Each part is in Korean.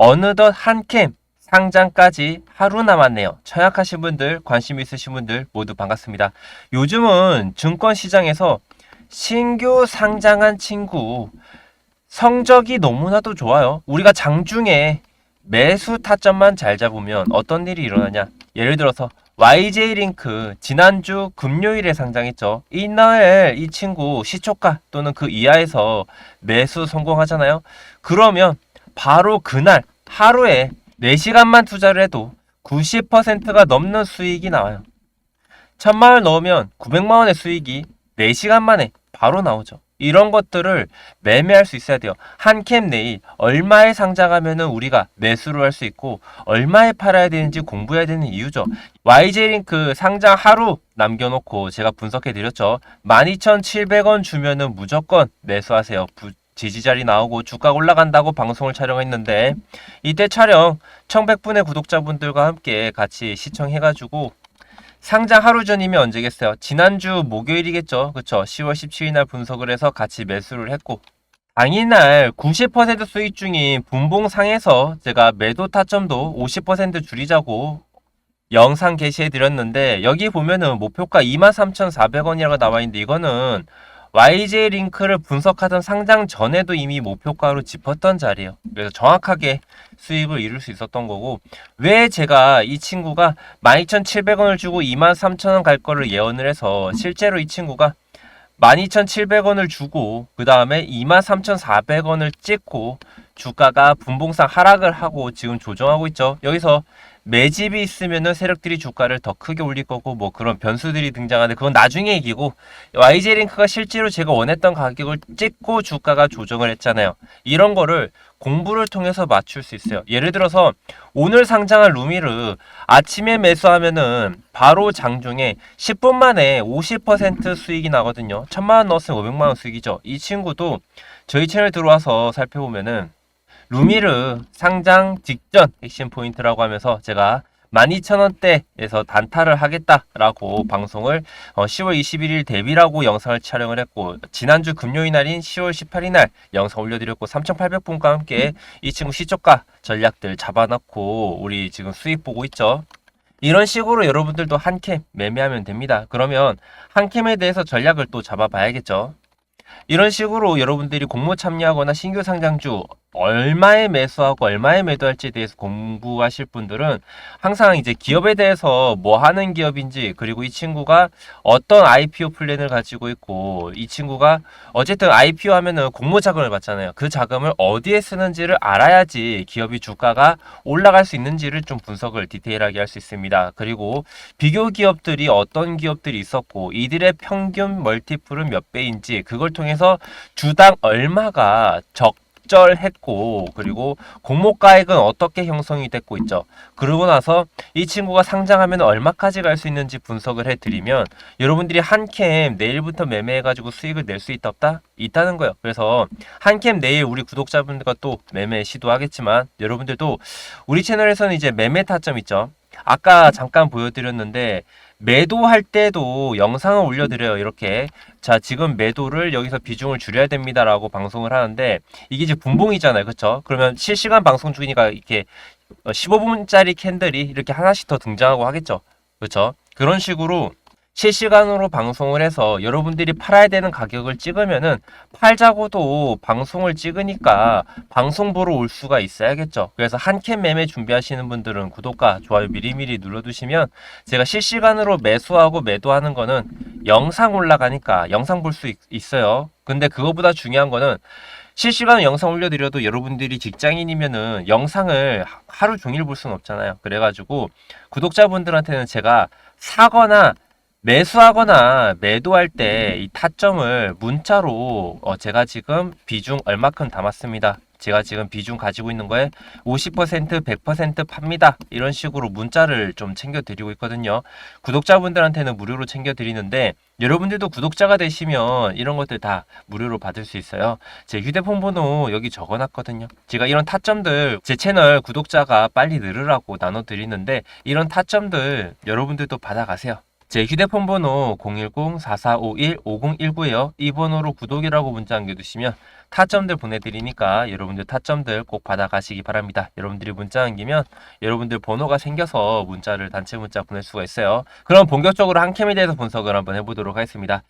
어느덧 한 캠 상장까지 하루 남았네요. 청약하신 분들, 관심 있으신 분들 모두 반갑습니다. 요즘은 증권 시장에서 신규 상장한 친구 성적이 너무나도 좋아요. 우리가 장중에 매수 타점만 잘 잡으면 어떤 일이 일어나냐? 예를 들어서 YJ링크 지난주 금요일에 상장했죠. 이날 이 친구 시초가 또는 그 이하에서 매수 성공하잖아요. 그러면 바로 그날 하루에 4시간만 투자를 해도 90%가 넘는 수익이 나와요. 천만 원 넣으면 900만 원의 수익이 4시간 만에 바로 나오죠. 이런 것들을 매매할 수 있어야 돼요. 한캠 내일 얼마에 상장하면은 우리가 매수를 할 수 있고 얼마에 팔아야 되는지 공부해야 되는 이유죠. YJ링크 상장 하루 남겨놓고 제가 분석해 드렸죠. 12,700원 주면은 무조건 매수하세요. 부- 지지자리 나오고 주가 올라간다고 방송을 촬영했는데 이때 촬영 1100분의 구독자분들과 함께 같이 시청해가지고 상장 하루 전이면 언제겠어요? 지난주 목요일이겠죠. 그쵸? 10월 17일 날 분석을 해서 같이 매수를 했고 당일날 90% 수익 중인 분봉상에서 제가 매도 타점도 50% 줄이자고 영상 게시해 드렸는데 여기 보면은 목표가 23,400원이라고 나와 있는데 이거는 YJ 링크를 분석하던 상장 전에도 이미 목표가로 짚었던 자리예요. 그래서 정확하게 수익을 이룰 수 있었던 거고 왜 제가 이 친구가 12,700원을 주고 23,000원 갈 거를 예언을 해서 실제로 이 친구가 12,700원을 주고 그 다음에 23,400원을 찍고 주가가 분봉상 하락을 하고 지금 조정하고 있죠. 여기서 매집이 있으면은 세력들이 주가를 더 크게 올릴 거고 뭐 그런 변수들이 등장하는데 그건 나중에 얘기고 YJ링크가 실제로 제가 원했던 가격을 찍고 주가가 조정을 했잖아요. 이런 거를 공부를 통해서 맞출 수 있어요. 예를 들어서 오늘 상장한 루미르 아침에 매수하면은 바로 장중에 10분 만에 50% 수익이 나거든요. 1000만 원 넣었으면 500만 원 수익이죠. 이 친구도 저희 채널 들어와서 살펴보면은 루미르 상장 직전 핵심 포인트라고 하면서 제가 12,000원대에서 단타를 하겠다라고 방송을 어, 10월 21일 데뷔라고 영상을 촬영을 했고 지난주 금요일 날인 10월 18일 날 영상 올려드렸고 3,800분과 함께 이 친구 시초가 전략들 잡아놓고 우리 지금 수익 보고 있죠. 이런 식으로 여러분들도 한 캠 매매하면 됩니다. 그러면 한 캠에 대해서 전략을 또 잡아봐야겠죠. 이런 식으로 여러분들이 공모 참여하거나 신규 상장주 얼마에 매수하고 얼마에 매도할지에 대해서 공부하실 분들은 항상 이제 기업에 대해서 뭐 하는 기업인지 그리고 이 친구가 어떤 IPO 플랜을 가지고 있고 이 친구가 어쨌든 IPO 하면은 공모 자금을 받잖아요. 그 자금을 어디에 쓰는지를 알아야지 기업이 주가가 올라갈 수 있는지를 좀 분석을 디테일하게 할 수 있습니다. 그리고 비교 기업들이 어떤 기업들이 있었고 이들의 평균 멀티플은 몇 배인지 그걸 통해서 주당 얼마가 적 절했고 그리고 공모가액은 어떻게 형성이 됐고 있죠. 그러고 나서 이 친구가 상장하면 얼마까지 갈 수 있는지 분석을 해드리면 여러분들이 한캠 내일부터 매매해가지고 수익을 낼 수 있다 없다? 있다는 거예요. 그래서 한캠 내일 우리 구독자분들과 또 매매 시도하겠지만 여러분들도 우리 채널에서는 이제 매매 타점 있죠. 아까 잠깐 보여드렸는데 매도할 때도 영상을 올려드려요. 이렇게 자 지금 매도를 여기서 비중을 줄여야 됩니다라고 방송을 하는데 이게 이제 분봉이잖아요. 그렇죠? 그러면 실시간 방송 중이니까 이렇게 15분짜리 캔들이 이렇게 하나씩 더 등장하고 하겠죠. 그렇죠? 그런 식으로 실시간으로 방송을 해서 여러분들이 팔아야 되는 가격을 찍으면은 팔자고도 방송을 찍으니까 방송 보러 올 수가 있어야겠죠. 그래서 한 캔 매매 준비하시는 분들은 구독과 좋아요 미리미리 눌러두시면 제가 실시간으로 매수하고 매도하는 거는 영상 올라가니까 영상 볼 수 있어요. 근데 그거보다 중요한 거는 실시간 영상 올려드려도 여러분들이 직장인이면은 영상을 하루 종일 볼 수는 없잖아요. 그래가지고 구독자분들한테는 제가 사거나 매수하거나 매도할 때 이 타점을 문자로 어 제가 지금 비중 얼마큼 담았습니다. 제가 지금 비중 가지고 있는 거에 50% 100% 팝니다. 이런 식으로 문자를 좀 챙겨 드리고 있거든요. 구독자분들한테는 무료로 챙겨 드리는데 여러분들도 구독자가 되시면 이런 것들 다 무료로 받을 수 있어요. 제 휴대폰 번호 여기 적어 놨거든요. 제가 이런 타점들 제 채널 구독자가 빨리 늘으라고 나눠 드리는데 이런 타점들 여러분들도 받아가세요. 제 휴대폰 번호 010-4451-5019에요. 이 번호로 구독이라고 문자 남겨두시면 타점들 보내드리니까 여러분들 타점들 꼭 받아가시기 바랍니다. 여러분들이 문자 남기면 여러분들 번호가 생겨서 문자를 단체 문자 보낼 수가 있어요. 그럼 본격적으로 한캠에 대해서 분석을 한번 해보도록 하겠습니다.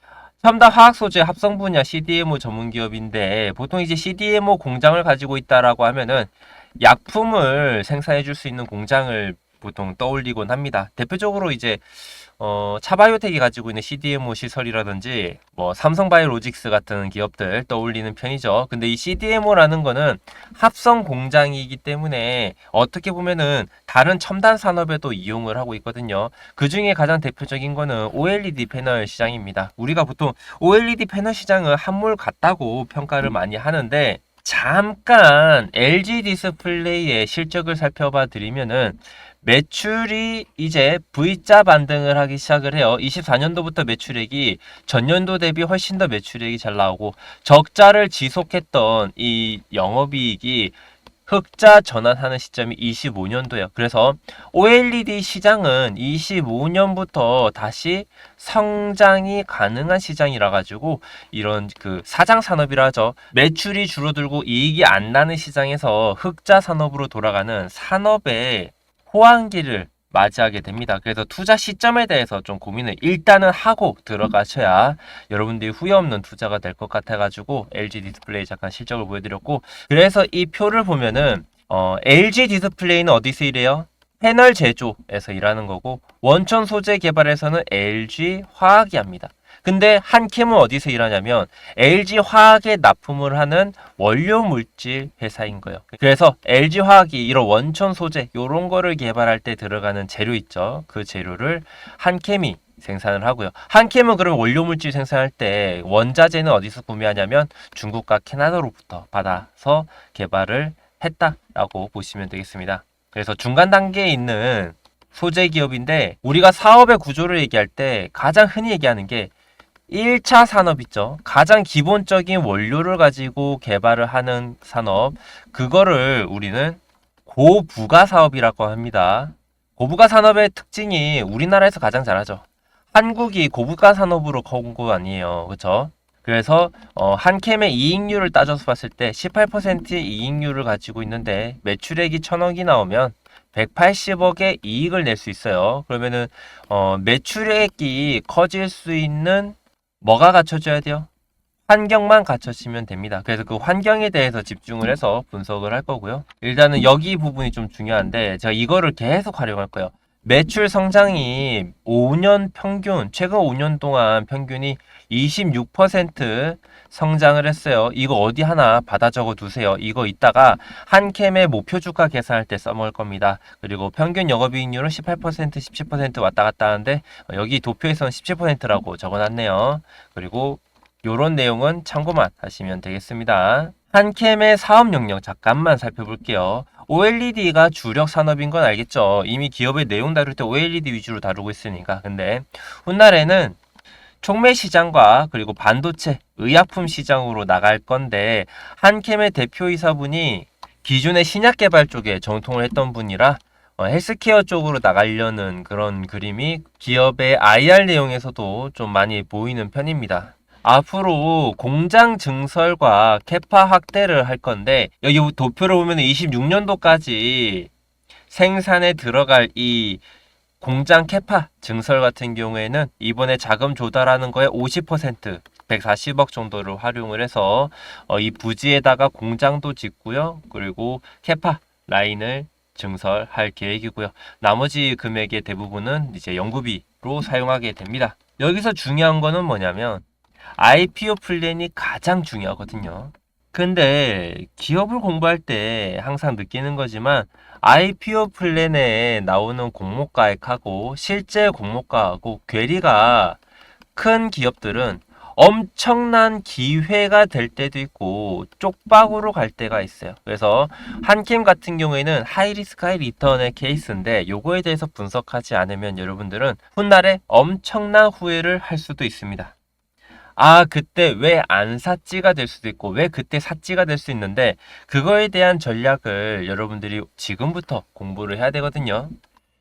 첨단 화학 소재 합성 분야 CDMO 전문 기업인데 보통 이제 CDMO 공장을 가지고 있다라고 하면은 약품을 생산해 줄 수 있는 공장을 보통 떠올리곤 합니다. 대표적으로 이제 어, 차바이오텍이 가지고 있는 CDMO 시설이라든지 뭐 삼성바이오로직스 같은 기업들 떠올리는 편이죠. 근데 이 CDMO라는 거는 합성 공장이기 때문에 어떻게 보면은 다른 첨단 산업에도 이용을 하고 있거든요. 그 중에 가장 대표적인 거는 OLED 패널 시장입니다. 우리가 보통 OLED 패널 시장은 한물 같다고 평가를 많이 하는데 잠깐 LG 디스플레이의 실적을 살펴봐 드리면은 매출이 이제 V자 반등을 하기 시작을 해요. 24년도부터 매출액이 전년도 대비 훨씬 더 매출액이 잘 나오고 적자를 지속했던 이 영업이익이 흑자 전환하는 시점이 25년도예요. 그래서 OLED 시장은 25년부터 다시 성장이 가능한 시장이라 가지고 이런 그 사장 산업이라 하죠. 매출이 줄어들고 이익이 안 나는 시장에서 흑자 산업으로 돌아가는 산업의 호황기를 맞이하게 됩니다. 그래서 투자 시점에 대해서 좀 고민을 일단은 하고 들어가셔야 여러분들이 후회 없는 투자가 될 것 같아가지고 LG 디스플레이 잠깐 실적을 보여드렸고 그래서 이 표를 보면은 어, LG 디스플레이는 어디서 일해요? 패널 제조에서 일하는 거고 원천 소재 개발에서는 LG 화학이 합니다. 근데 한캠은 어디서 일하냐면 LG 화학에 납품을 하는 원료 물질 회사인 거예요. 그래서 LG 화학이 이런 원천 소재 요런 거를 개발할 때 들어가는 재료 있죠. 그 재료를 한캠이 생산을 하고요. 한캠은 그럼 원료 물질 생산할 때 원자재는 어디서 구매하냐면 중국과 캐나다로부터 받아서 개발을 했다라고 보시면 되겠습니다. 그래서 중간 단계에 있는 소재 기업인데 우리가 사업의 구조를 얘기할 때 가장 흔히 얘기하는 게 1차 산업 있죠. 가장 기본적인 원료를 가지고 개발을 하는 산업. 그거를 우리는 고부가 사업이라고 합니다. 고부가 산업의 특징이 우리나라에서 가장 잘하죠. 한국이 고부가 산업으로 가온 거 아니에요. 그렇죠? 그래서 어, 한캠의 이익률을 따져서 봤을 때 18%의 이익률을 가지고 있는데 매출액이 천억이 나오면 180억의 이익을 낼 수 있어요. 그러면은 어, 매출액이 커질 수 있는 뭐가 갖춰져야 돼요? 환경만 갖춰지면 됩니다. 그래서 그 환경에 대해서 집중을 해서 분석을 할 거고요. 일단은 여기 부분이 좀 중요한데 제가 이거를 계속 활용할 거예요. 매출 성장이 5년 평균, 최근 5년 동안 평균이 26% 성장을 했어요. 이거 어디 하나 받아 적어 두세요. 이거 이따가 한 캠의 목표 주가 계산할 때 써먹을 겁니다. 그리고 평균 영업이익률은 18%, 17% 왔다 갔다 하는데 여기 도표에서는 17%라고 적어놨네요. 그리고 요런 내용은 참고만 하시면 되겠습니다. 한캠의 사업 영역 잠깐만 살펴볼게요. OLED가 주력 산업인 건 알겠죠. 이미 기업의 내용 다룰 때 OLED 위주로 다루고 있으니까. 근데 훗날에는 촉매 시장과 그리고 반도체, 의약품 시장으로 나갈 건데 한캠의 대표이사분이 기존의 신약 개발 쪽에 정통을 했던 분이라 어, 헬스케어 쪽으로 나가려는 그런 그림이 기업의 IR 내용에서도 좀 많이 보이는 편입니다. 앞으로 공장 증설과 캐파 확대를 할 건데 여기 도표를 보면 26년도까지 생산에 들어갈 이 공장 캐파 증설 같은 경우에는 이번에 자금 조달하는 거에 50% 140억 정도를 활용을 해서 어, 이 부지에다가 공장도 짓고요. 그리고 캐파 라인을 증설할 계획이고요. 나머지 금액의 대부분은 이제 연구비로 사용하게 됩니다. 여기서 중요한 거는 뭐냐면 IPO 플랜이 가장 중요하거든요. 근데 기업을 공부할 때 항상 느끼는 거지만 IPO 플랜에 나오는 공모가액하고 실제 공모가하고 괴리가 큰 기업들은 엄청난 기회가 될 때도 있고 쪽박으로 갈 때가 있어요. 그래서 한캠 같은 경우에는 하이리스크 하이 리턴의 케이스인데 요거에 대해서 분석하지 않으면 여러분들은 훗날에 엄청난 후회를 할 수도 있습니다. 아, 그때 왜 안 샀지가 될 수도 있고, 왜 그때 샀지가 될 수 있는데, 그거에 대한 전략을 여러분들이 지금부터 공부를 해야 되거든요.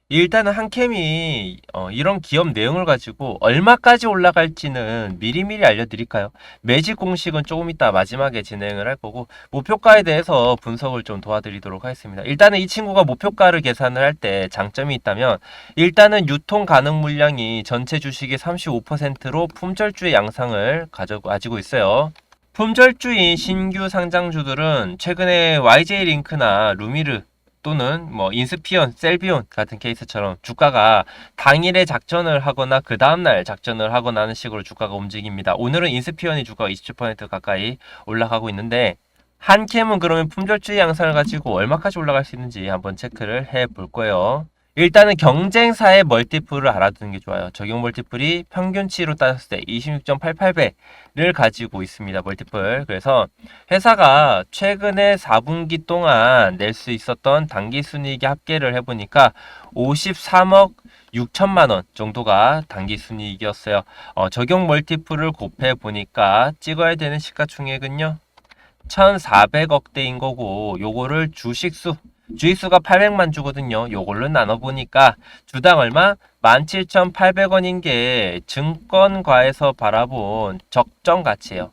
일단은 한캠이 어, 이런 기업 내용을 가지고 얼마까지 올라갈지는 미리미리 알려드릴까요? 매직 공식은 조금 이따 마지막에 진행을 할 거고 목표가에 대해서 분석을 좀 도와드리도록 하겠습니다. 일단은 이 친구가 목표가를 계산을 할 때 장점이 있다면 일단은 유통 가능 물량이 전체 주식의 35%로 품절주의 양상을 가지고 있어요. 품절주인 신규 상장주들은 최근에 YJ 링크나 루미르 또는 뭐 인스피온, 셀비온 같은 케이스처럼 주가가 당일에 작전을 하거나 그 다음날 작전을 하거나 하는 식으로 주가가 움직입니다. 오늘은 인스피온이 주가가 27% 가까이 올라가고 있는데 한 캠은 그러면 품절주의 양상을 가지고 얼마까지 올라갈 수 있는지 한번 체크를 해 볼 거예요. 일단은 경쟁사의 멀티플을 알아두는 게 좋아요. 적용 멀티플이 평균치로 따졌을 때 26.88배를 가지고 있습니다. 멀티플. 그래서 회사가 최근에 4분기 동안 낼 수 있었던 당기 순이익의 합계를 해보니까 53억 6천만 원 정도가 단기 순이익이었어요. 어, 적용 멀티플을 곱해 보니까 찍어야 되는 시가총액은요. 1,400억대인 거고 요거를 주식수 주식수가 800만 주거든요. 요걸로 나눠보니까 주당 얼마? 17,800원인 게 증권과에서 바라본 적정 가치예요.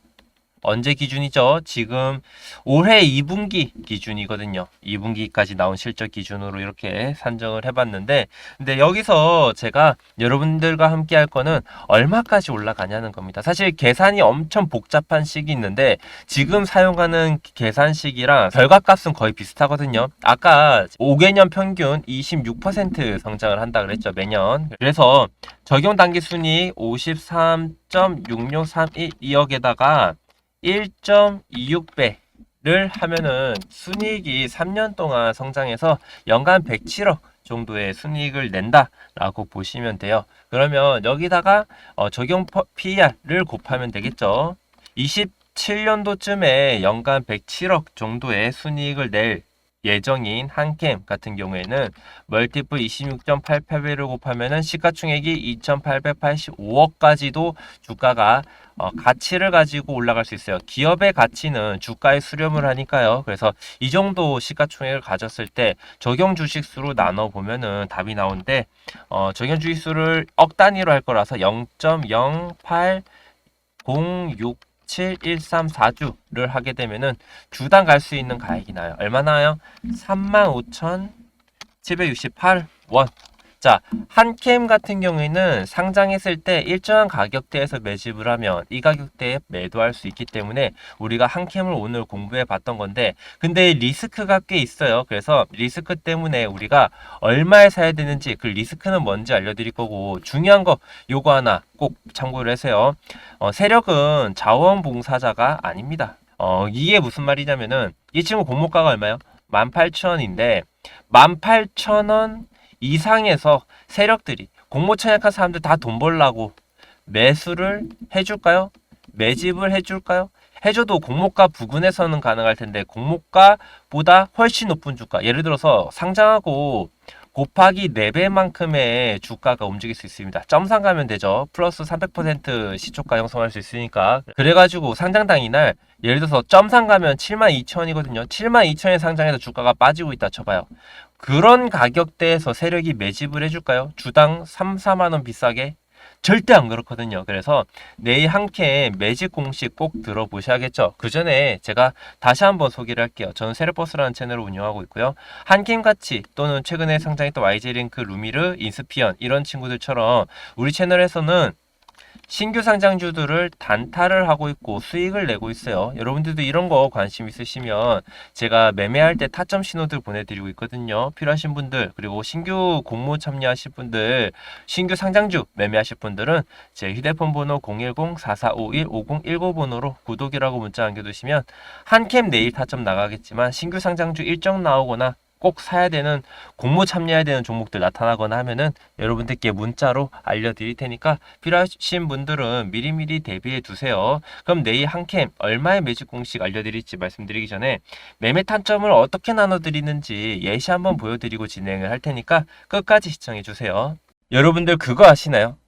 언제 기준이죠? 지금 올해 2분기 기준이거든요. 2분기까지 나온 실적 기준으로 이렇게 산정을 해봤는데, 근데 여기서 제가 여러분들과 함께 할 거는 얼마까지 올라가냐는 겁니다. 사실 계산이 엄청 복잡한 식이 있는데, 지금 사용하는 계산식이랑 결과값은 거의 비슷하거든요. 아까 5개년 평균 26% 성장을 한다 그랬죠, 매년. 그래서 적용 단기 순이익 53.6632억에다가 1.26배를 하면은 순이익이 3년 동안 성장해서 연간 107억 정도의 순이익을 낸다라고 보시면 돼요. 그러면 여기다가 어, 적용 PER을 곱하면 되겠죠. 27년도쯤에 연간 107억 정도의 순이익을 낼 예정인 한캠 같은 경우에는 멀티플 26.88배를 곱하면은 시가총액이 2,885억까지도 주가가 어, 가치를 가지고 올라갈 수 있어요. 기업의 가치는 주가에 수렴을 하니까요. 그래서 이 정도 시가총액을 가졌을 때 적용 주식수로 나눠 보면은 답이 나오는데 어, 적용 주식수를 억 단위로 할 거라서 0.08066 7134주를 하게 되면은 주당 갈 수 있는 가액이 나요. 얼마 나요? 35,768원. 자, 한캠 같은 경우에는 상장했을 때 일정한 가격대에서 매집을 하면 이 가격대에 매도할 수 있기 때문에 우리가 한캠을 오늘 공부해 봤던 건데 근데 리스크가 꽤 있어요. 그래서 리스크 때문에 우리가 얼마에 사야 되는지 그 리스크는 뭔지 알려드릴 거고 중요한 거 요거 하나 꼭 참고를 하세요. 어, 세력은 자원봉사자가 아닙니다. 어, 이게 무슨 말이냐면은 이 친구 공모가가 얼마요? 18,000원인데 18,000원 이상에서 세력들이 공모 청약한 사람들 다 돈 벌라고 매수를 해줄까요? 매집을 해줄까요? 해줘도 공모가 부근에서는 가능할 텐데 공모가보다 훨씬 높은 주가 예를 들어서 상장하고 곱하기 4배만큼의 주가가 움직일 수 있습니다. 점상 가면 되죠. 플러스 300% 시초가 형성할 수 있으니까. 그래가지고 상장당 이날 예를 들어서 점상 가면 72,000원이거든요. 72,000원 상장해서 주가가 빠지고 있다 쳐봐요. 그런 가격대에서 세력이 매집을 해줄까요? 주당 3, 4만원 비싸게? 절대 안 그렇거든요. 그래서 내일 한캐 매직 공식 꼭 들어보셔야겠죠. 그 전에 제가 다시 한번 소개를 할게요. 저는 세르버스라는 채널을 운영하고 있고요. 한캠 같이 또는 최근에 상장했던 YJ링크, 루미르, 인스피언 이런 친구들처럼 우리 채널에서는 신규 상장주들을 단타를 하고 있고 수익을 내고 있어요. 여러분들도 이런 거 관심 있으시면 제가 매매할 때 타점 신호들 보내드리고 있거든요. 필요하신 분들 그리고 신규 공모 참여하실 분들 신규 상장주 매매하실 분들은 제 휴대폰 번호 010-4451-5019 번호로 구독이라고 문자 남겨두시면 한캠 내일 타점 나가겠지만 신규 상장주 일정 나오거나 꼭 사야 되는 공모 참여해야 되는 종목들 나타나거나 하면은 여러분들께 문자로 알려드릴 테니까 필요하신 분들은 미리미리 대비해 두세요. 그럼 내일 한 캠 얼마의 매직 공식 알려드릴지 말씀드리기 전에 매매 탄점을 어떻게 나눠드리는지 예시 한번 보여드리고 진행을 할 테니까 끝까지 시청해 주세요. 여러분들 그거 아시나요?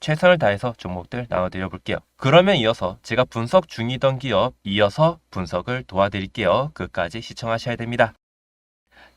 최선을 다해서 종목들 나눠드려 볼게요. 그러면 이어서 제가 분석 중이던 기업 이어서 분석을 도와드릴게요. 끝까지 시청하셔야 됩니다.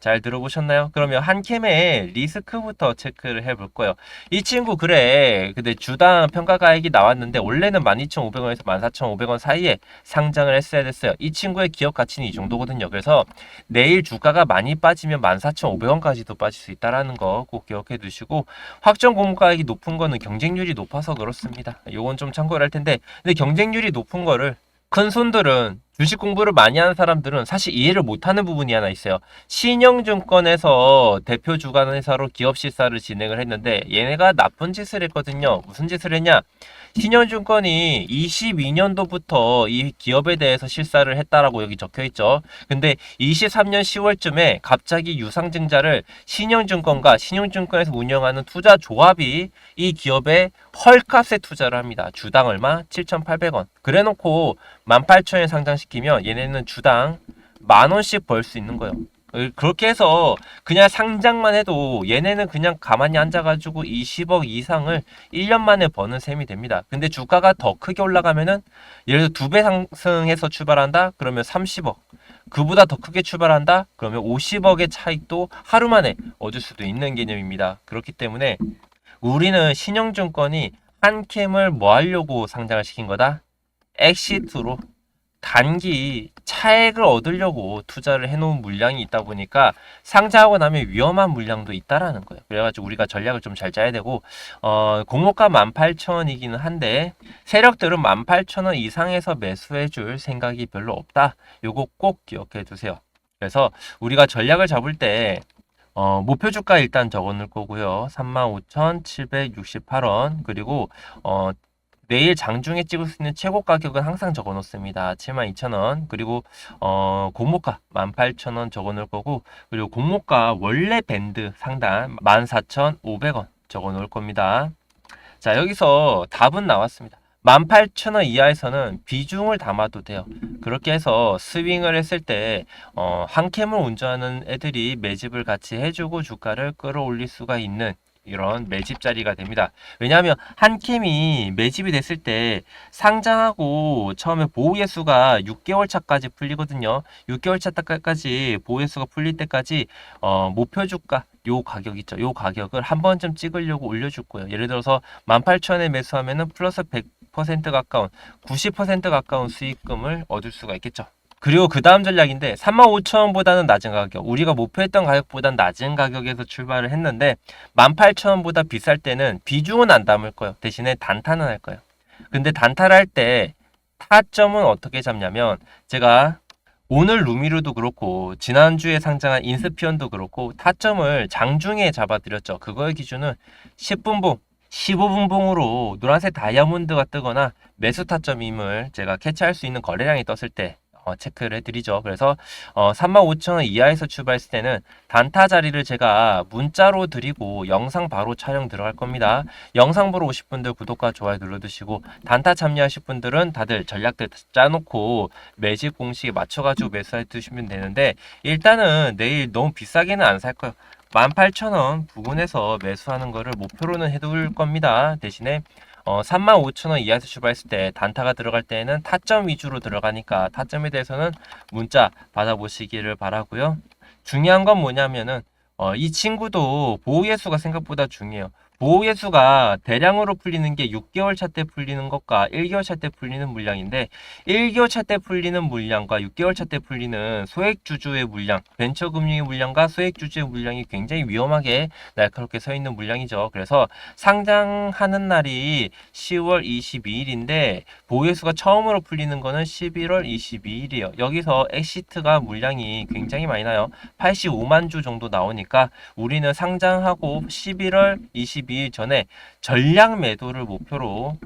잘 들어보셨나요? 그러면 한캠의 리스크부터 체크를 해볼 거예요. 이 친구 그래. 근데 주당 평가가액이 나왔는데 원래는 12,500원에서 14,500원 사이에 상장을 했어야 됐어요. 이 친구의 기업 가치는 이 정도거든요. 그래서 내일 주가가 많이 빠지면 14,500원까지도 빠질 수 있다라는 거 꼭 기억해 두시고 확정 공모가액이 높은 거는 경쟁률이 높아서 그렇습니다. 요건 좀 참고를 할 텐데 근데 경쟁률이 높은 거를 큰 손들은 주식 공부를 많이 하는 사람들은 사실 이해를 못하는 부분이 하나 있어요. 신영증권에서 대표 주관 회사로 기업 실사를 진행을 했는데 얘네가 나쁜 짓을 했거든요. 무슨 짓을 했냐? 신영증권이 22년도부터 이 기업에 대해서 실사를 했다라고 여기 적혀 있죠. 근데 23년 10월쯤에 갑자기 유상증자를 신영증권과 신영증권에서 운영하는 투자 조합이 이 기업에 헐값에 투자를 합니다. 주당 얼마? 7,800원. 그래 놓고 18,000원 상장시키면 얘네는 주당 만 원씩 벌 수 있는 거예요. 그렇게 해서 그냥 상장만 해도 얘네는 그냥 가만히 앉아가지고 20억 이상을 1년 만에 버는 셈이 됩니다. 근데 주가가 더 크게 올라가면은 예를 들어 두 배 상승해서 출발한다? 그러면 30억. 그보다 더 크게 출발한다? 그러면 50억의 차익도 하루 만에 얻을 수도 있는 개념입니다. 그렇기 때문에 우리는 신영증권이 한 캠을 뭐 하려고 상장을 시킨 거다? 엑시트로 단기 차액을 얻으려고 투자를 해놓은 물량이 있다 보니까 상장하고 나면 위험한 물량도 있다라는 거예요. 그래가지고 우리가 전략을 좀 잘 짜야 되고 어, 공모가 18,000원이기는 한데 세력들은 18,000원 이상에서 매수해줄 생각이 별로 없다. 요거 꼭 기억해 두세요. 그래서 우리가 전략을 잡을 때 어, 목표 주가 일단 적어 놓을 거고요. 35,768원. 그리고 어, 내일 장중에 찍을 수 있는 최고 가격은 항상 적어 놓습니다. 72,000원. 그리고 어, 공모가 18,000원 적어 놓을 거고 그리고 공모가 원래 밴드 상단 14,500원 적어 놓을 겁니다. 자, 여기서 답은 나왔습니다. 18,000원 이하에서는 비중을 담아도 돼요. 그렇게 해서 스윙을 했을 때, 어, 한 캠을 운전하는 애들이 매집을 같이 해주고 주가를 끌어올릴 수가 있는 이런 매집 자리가 됩니다. 왜냐하면 한 캠이 매집이 됐을 때 상장하고 처음에 보호예수가 6개월 차까지 풀리거든요. 6개월 차까지 보호예수가 풀릴 때까지 어, 목표 주가 요 가격 있죠. 요 가격을 한 번쯤 찍으려고 올려줄 거예요. 예를 들어서 18,000원에 매수하면은 플러스 100% 가까운 90% 가까운 수익금을 얻을 수가 있겠죠. 그리고 그 다음 전략인데 35,000원보다는 낮은 가격 우리가 목표했던 가격보다 낮은 가격에서 출발을 했는데 18,000원보다 비쌀 때는 비중은 안 담을 거예요. 대신에 단타는 할 거예요. 근데 단타를 할 때 타점은 어떻게 잡냐면 제가 오늘 루미루도 그렇고 지난주에 상장한 인스피언도 그렇고 타점을 장중에 잡아드렸죠. 그거의 기준은 10분봉 15분봉으로 노란색 다이아몬드가 뜨거나 매수 타점임을 제가 캐치할 수 있는 거래량이 떴을 때 어, 체크를 해드리죠. 그래서 어, 35,000원 이하에서 출발했을 때는 단타 자리를 제가 문자로 드리고 영상 바로 촬영 들어갈 겁니다. 영상 보러 오실 분들 구독과 좋아요 눌러주시고 단타 참여하실 분들은 다들 전략들 짜놓고 매집 공식에 맞춰가지고 매수해 두시면 되는데 일단은 내일 너무 비싸게는 안 살 거예요. 18,000원 부근에서 매수하는 거를 목표로는 해둘 겁니다. 대신에 어, 35,000원 이하에서 출발했을 때 단타가 들어갈 때에는 타점 위주로 들어가니까 타점에 대해서는 문자 받아보시기를 바라고요. 중요한 건 뭐냐면은 어, 이 친구도 보호예수가 생각보다 중요해요. 보호예수가 대량으로 풀리는 게 6개월 차 때 풀리는 것과 1개월 차 때 풀리는 물량인데 1개월 차 때 풀리는 물량과 6개월 차 때 풀리는 소액주주의 물량, 벤처금융의 물량과 소액주주의 물량이 굉장히 위험하게 날카롭게 서 있는 물량이죠. 그래서 상장하는 날이 10월 22일인데 보호예수가 처음으로 풀리는 거는 11월 22일이에요. 여기서 엑시트가 물량이 굉장히 많이 나요. 85만 주 정도 나오니까 우리는 상장하고 11월 22일 전에 전량 매도를 목표로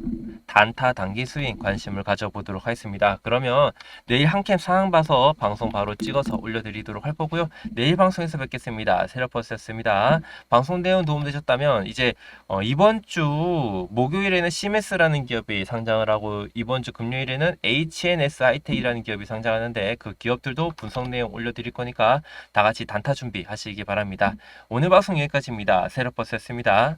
단타 단기 스윙 관심을 가져보도록 하겠습니다. 그러면 내일 한캠 상황 봐서 방송 바로 찍어서 올려드리도록 할 거고요. 내일 방송에서 뵙겠습니다. 세러퍼스였습니다. 방송 내용 도움되셨다면 이제 어, 이번 주 목요일에는 시메스라는 기업이 상장을 하고 이번 주 금요일에는 HNS 하이텍이라는 기업이 상장하는데 그 기업들도 분석 내용 올려드릴 거니까 다 같이 단타 준비하시기 바랍니다. 오늘 방송 여기까지입니다. 세러버스였습니다.